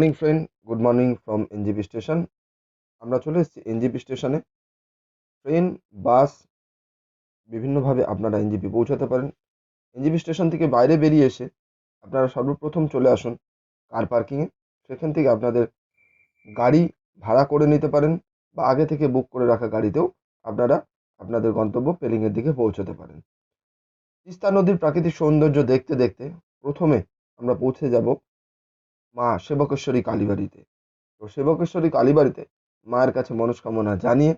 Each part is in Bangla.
Morning friend, good morning from NJP station. আমরা চলে এসেছি এনজিপি স্টেশনে। ট্রেন, বাস বিভিন্নভাবে আপনারা এনজিপি পৌঁছাতে পারেন। এনজিপি স্টেশন থেকে বাইরে বেরিয়ে এসে আপনারা সর্বপ্রথম চলে আসুন কার পার্কিংয়ে। সেখান থেকে আপনাদের গাড়ি ভাড়া করে নিতে পারেন বা আগে থেকে বুক করে রাখা গাড়িতেও আপনারা আপনাদের গন্তব্য পেলিংয়ের দিকে পৌঁছতে পারেন। তিস্তা নদীর প্রাকৃতিক সৌন্দর্য দেখতে দেখতে প্রথমে আমরা পৌঁছে যাব মা সেবকেশ্বরী কালীবাড়িতে। তো সেবকেশ্বরী কালীবাড়িতে মায়ের কাছে মনস্কামনা জানিয়ে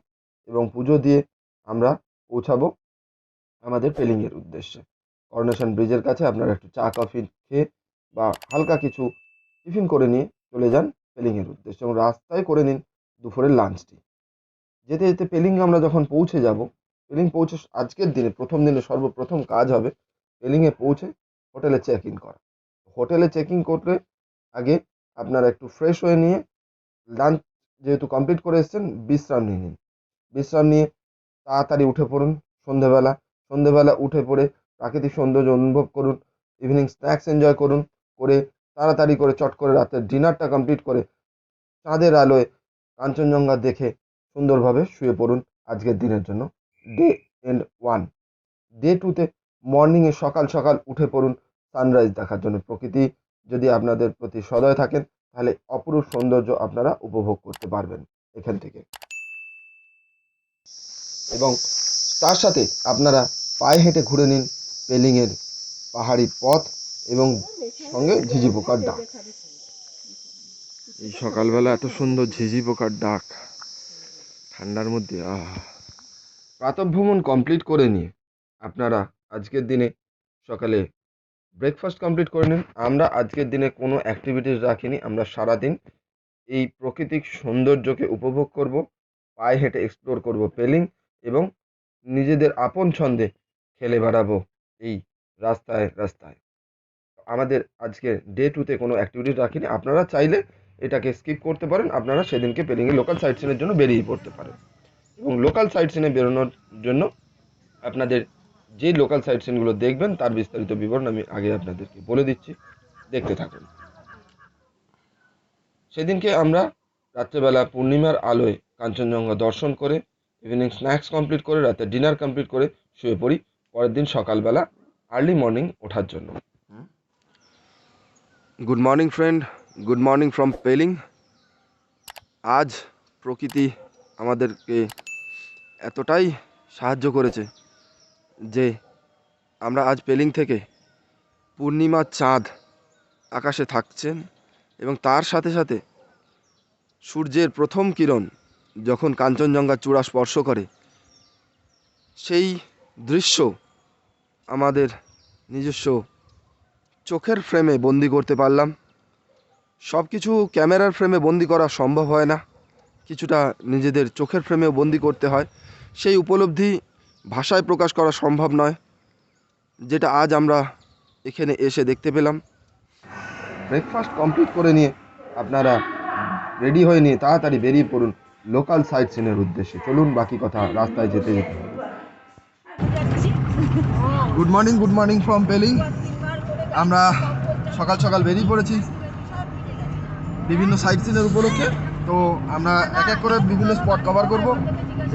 এবং পুজো দিয়ে আমরা পৌঁছাবো আমাদের পেলিংয়ের উদ্দেশ্যে। করোনেশন ব্রিজের কাছে আপনারা একটু চা, কফি খেয়ে বা হালকা কিছু টিফিন করে নিয়ে চলে যান পেলিংয়ের উদ্দেশ্যে এবং রাস্তায় করে নিন দুপুরের লাঞ্চটি। যেতে যেতে পেলিং আমরা যখন পৌঁছে যাব, পেলিং পৌঁছে আজকের দিনে প্রথম দিনে সর্বপ্রথম কাজ হবে পেলিংয়ে পৌঁছে হোটেলে চেক ইন করা। হোটেলে চেক ইন করলে আগে আপনারা একটু ফ্রেশ হয়ে নিয়ে লাঞ্চ যেহেতু কমপ্লিট করে এসেছেন, বিশ্রাম নিয়ে নিন। বিশ্রাম নিয়ে তাড়াতাড়ি উঠে পড়ুন সন্ধেবেলা। সন্ধেবেলা উঠে পড়ে প্রাকৃতিক সৌন্দর্য অনুভব করুন ইভিনিং স্ন্যাক্স এনজয় করুন, করে তাড়াতাড়ি করে চট করে রাতের ডিনারটা কমপ্লিট করে চাঁদের আলোয় কাঞ্চনজঙ্ঘা দেখে সুন্দরভাবে শুয়ে পড়ুন আজকের দিনের জন্য। ডে এন্ড ওয়ান ডে টুতে মর্নিংয়ে সকাল সকাল উঠে পড়ুন সানরাইজ দেখার জন্য প্রকৃতি যদি আপনাদের প্রতি সদয় থাকেন, তাহলে অপরূপ সৌন্দর্য আপনারা উপভোগ করতে পারবেন এখান থেকে। এবং তার সাথে আপনারা পায়ে হেঁটে ঘুরে নিন পেলিংয়ের পাহাড়ি পথ এবং সঙ্গে ঝিঝি পোকার ডাক। এই সকালবেলা এত সুন্দর ঝিঝি পোকার ডাক। ঠান্ডার মধ্যে, আহ। প্রাতঃভ্রমণ কমপ্লিট করে নিয়ে আপনারা আজকের দিনে সকালে ব্রেকফাস্ট কমপ্লিট করে নিন। আমরা আজকের দিনে কোনো অ্যাক্টিভিটিস রাখিনি। আমরা সারাদিন এই প্রাকৃতিক সৌন্দর্যকে উপভোগ করব, পায়ে হেঁটে এক্সপ্লোর করব, পেলিং এবং নিজেদের আপন ছন্দে খেলে বেড়াবো এই রাস্তায় রাস্তায়। আমাদের আজকে ডে টুতে কোনো অ্যাক্টিভিটিস রাখিনি। আপনারা চাইলে এটাকে স্কিপ করতে পারেন। আপনারা সেদিনকে পেলিংয়ে লোকাল সাইট সিনের জন্য বেরিয়ে পড়তে পারেন। এবং লোকাল সাইট সিনে বেরোনোর জন্য আপনাদের যে লোকাল সাইট সিনগুলো দেখবেন, তার বিস্তারিত বিবরণ আমি আগে আপনাদেরকে বলে দিচ্ছি। দেখতে থাকুন। সেদিনকে আমরা রাত্রেবেলা পূর্ণিমার আলোয় কাঞ্চনজঙ্ঘা দর্শন করে ইভিনিং স্ন্যাক্স কমপ্লিট করে, রাতে ডিনার কমপ্লিট করে শুয়ে পড়ি। পরের দিন সকালবেলা আর্লি মর্নিং ওঠার জন্য। Good morning friend good morning from Pelling আজ প্রকৃতি আমাদেরকে এতটাই সাহায্য করেছে যে আমরা আজ পেলিং থেকে পূর্ণিমার চাঁদ আকাশে থাকছেন এবং তার সাথে সাথে সূর্যের প্রথম কিরণ যখন কাঞ্চনজঙ্ঘার চূড়া স্পর্শ করে, সেই দৃশ্য আমাদের নিজস্ব চোখের ফ্রেমে বন্দি করতে পারলাম। সব কিছু ক্যামেরার ফ্রেমে বন্দি করা সম্ভব হয় না। কিছুটা নিজেদের চোখের ফ্রেমেও বন্দি করতে হয়। সেই উপলব্ধি ভাষায় প্রকাশ করা সম্ভব নয়, যেটা আজ আমরা এখানে এসে দেখতে পেলাম। ব্রেকফাস্ট কমপ্লিট করে নিয়ে আপনারা রেডি হয়ে নিয়ে তাড়াতাড়ি বেরিয়ে পড়ুন লোকাল সাইট সিনের উদ্দেশ্যে। চলুন বাকি কথা রাস্তায় যেতে যেতে। Good morning good morning from Pelling আমরা সকাল সকাল বেরিয়ে পড়েছি বিভিন্ন সাইট সিনের উপলক্ষে। তো আমরা এক এক করে বিভিন্ন স্পট কভার করব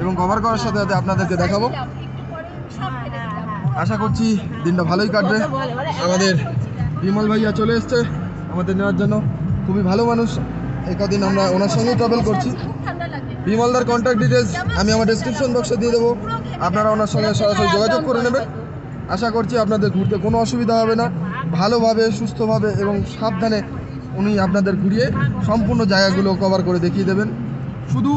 এবং কভার করার সাথে সাথে আপনাদেরকে দেখাবো। আশা করছি দিনটা ভালোই কাটবে। আমাদের বিমল ভাইয়া চলে এসছে আমাদের নেওয়ার জন্য। খুবই ভালো মানুষ। এই কদিন আমরা ওনার সঙ্গেই ট্রাভেল করছি। বিমলদার কন্ট্যাক্ট ডিটেলস আমি আমার ডেসক্রিপশন বক্সে দিয়ে দেবো। আপনারা ওনার সঙ্গে সরাসরি যোগাযোগ করে নেবেন। আশা করছি আপনাদের ঘুরতে কোনো অসুবিধা হবে না। ভালোভাবে, সুস্থভাবে এবং সাবধানে উনি আপনাদের ঘুরিয়ে সম্পূর্ণ জায়গাগুলো কভার করে দেখিয়ে দেবেন। শুধু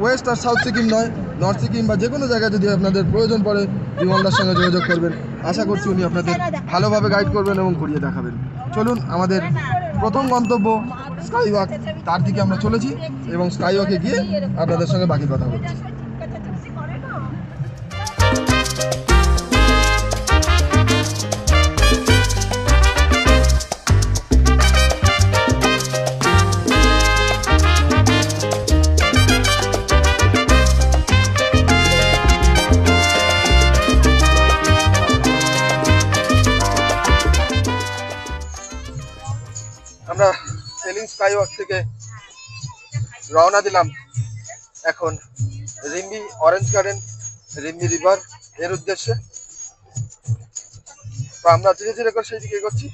ওয়েস্ট আর সাউথ সিকিম নয় নর্থ সিকিম বা যে কোনো জায়গায় যদি আপনাদের প্রয়োজন পড়ে বিমলদার সঙ্গে যোগাযোগ করবেন। আশা করছি উনি আপনাদের ভালোভাবে গাইড করবেন এবং ঘুরিয়ে দেখাবেন। চলুন, আমাদের প্রথম গন্তব্য স্কাইওয়াক তার দিকে আমরা চলেছি এবং স্কাইওয়াকে গিয়ে আপনাদের সঙ্গে বাকি কথা বলছি। স্কাইওয়াক থেকে রওনা দিলাম এখন Rimbi orange garden, Rimbi river এর উদ্দেশ্যে। তো আমরা ধীরে ধীরে করে সেই দিকে এগোচ্ছি।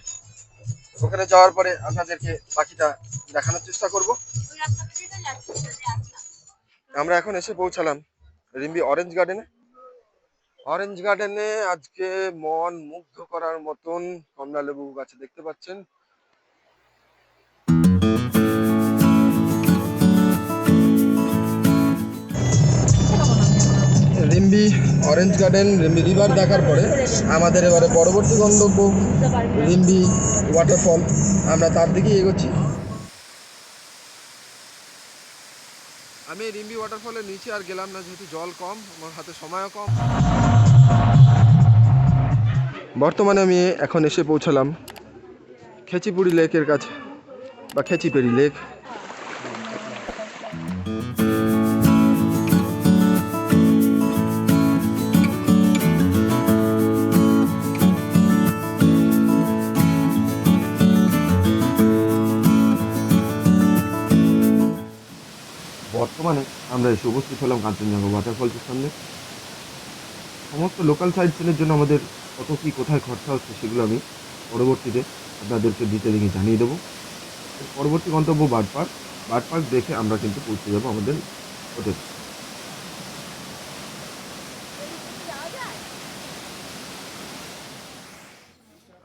ওখানে যাওয়ার পরে আপনাদেরকে বাকিটা দেখানোর চেষ্টা করব। আমরা এখন এসে পৌঁছালাম রিম্বি অরেঞ্জ গার্ডেনে। অরেঞ্জ গার্ডেনে আজকে মন মুগ্ধ করার মতন কমলা লেবু গাছে দেখতে পাচ্ছেন। Rimbi orange garden Rimbi river দেখার পরে আমাদের এবারে পরবর্তী গন্তব্য রিম্বি ওয়াটারফল আমরা তার দিকেই এগোচ্ছি। আমি রিম্বি ওয়াটারফলের নিচে আর গেলাম না, যেহেতু জল কম, আমার হাতে সময়ও কম। বর্তমানে আমি এখন এসে পৌঁছালাম খেচিপুরি লেকের কাছে, বা খেচিপেরি লেক। বর্তমানে আমরা এসে উপস্থিত হলাম কাঞ্চনজঙ্ঘা ওয়াটারফলসের সামনে। সমস্ত লোকাল সাইড সিনের জন্য আমাদের কত কী, কোথায় খরচা হচ্ছে সেগুলো আমি পরবর্তীতে আপনাদেরকে ডিটেলিংয়ে জানিয়ে দেবো। পরবর্তী গন্তব্য বার্ড পার্ক বার্ড পার্ক দেখে আমরা কিন্তু পৌঁছে যাব আমাদের হোটেল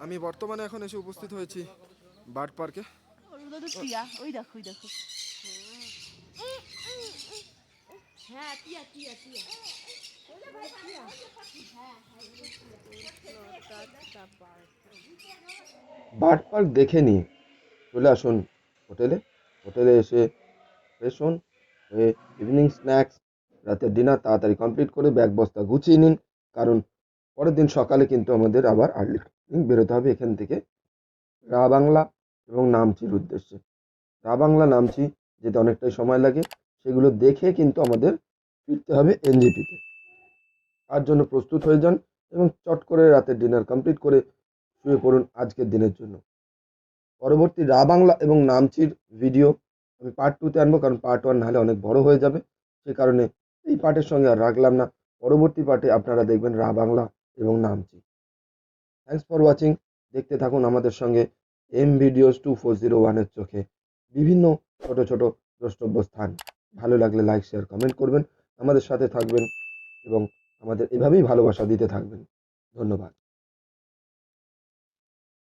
আমি বর্তমানে এখন এসে উপস্থিত হয়েছি বার্ড পার্কে ওই দেখো ওই দেখো। হ্যাঁ টিয়া টিয়া টিয়া। বার্ড পার্ক দেখে নিয়ে চলে আসুন হোটেলে। হোটেলে এসে ফ্রেশ হন, হয়ে ইভিনিং স্ন্যাক্স রাতের ডিনার তাড়াতাড়ি কমপ্লিট করে ব্যাগ বস্তা গুছিয়ে নিন। কারণ পরের দিন সকালে কিন্তু আমাদের আবার আর্লি বেরোতে হবে এখান থেকে। রা বাংলা এবং নামচির উদ্দেশ্যে। রা বাংলা, নামচি যেতে অনেকটাই সময় লাগে। সেগুলো দেখে কিন্তু আমাদের ফিরতে হবে এনজিপিতে তার জন্য প্রস্তুত হয়ে যান এবং চট করে রাতের ডিনার কমপ্লিট করে শুয়ে পড়ুন আজকের দিনের জন্য। পরবর্তী রা বাংলা এবং নামচির ভিডিও আমি পার্ট টুতে আনব, কারণ পার্ট ওয়ান নাহলে অনেক বড় হয়ে যাবে। সে কারণে এই পার্টের সঙ্গে আর রাখলাম না। পরবর্তী পার্টে আপনারা দেখবেন রা বাংলা এবং নামচি থ্যাংকস ফর ওয়াচিং দেখতে থাকুন আমাদের সঙ্গে M videos two four zero ওয়ানের চোখে। বিভিন্ন ছোট ছোট দ্রষ্টব্য স্থান। ভালো লাগলে লাইক শেয়ার কমেন্ট করবেন। আমাদের সাথে থাকবেন এবং আমাদের এভাবেই ভালোবাসা দিতে থাকবেন। ধন্যবাদ।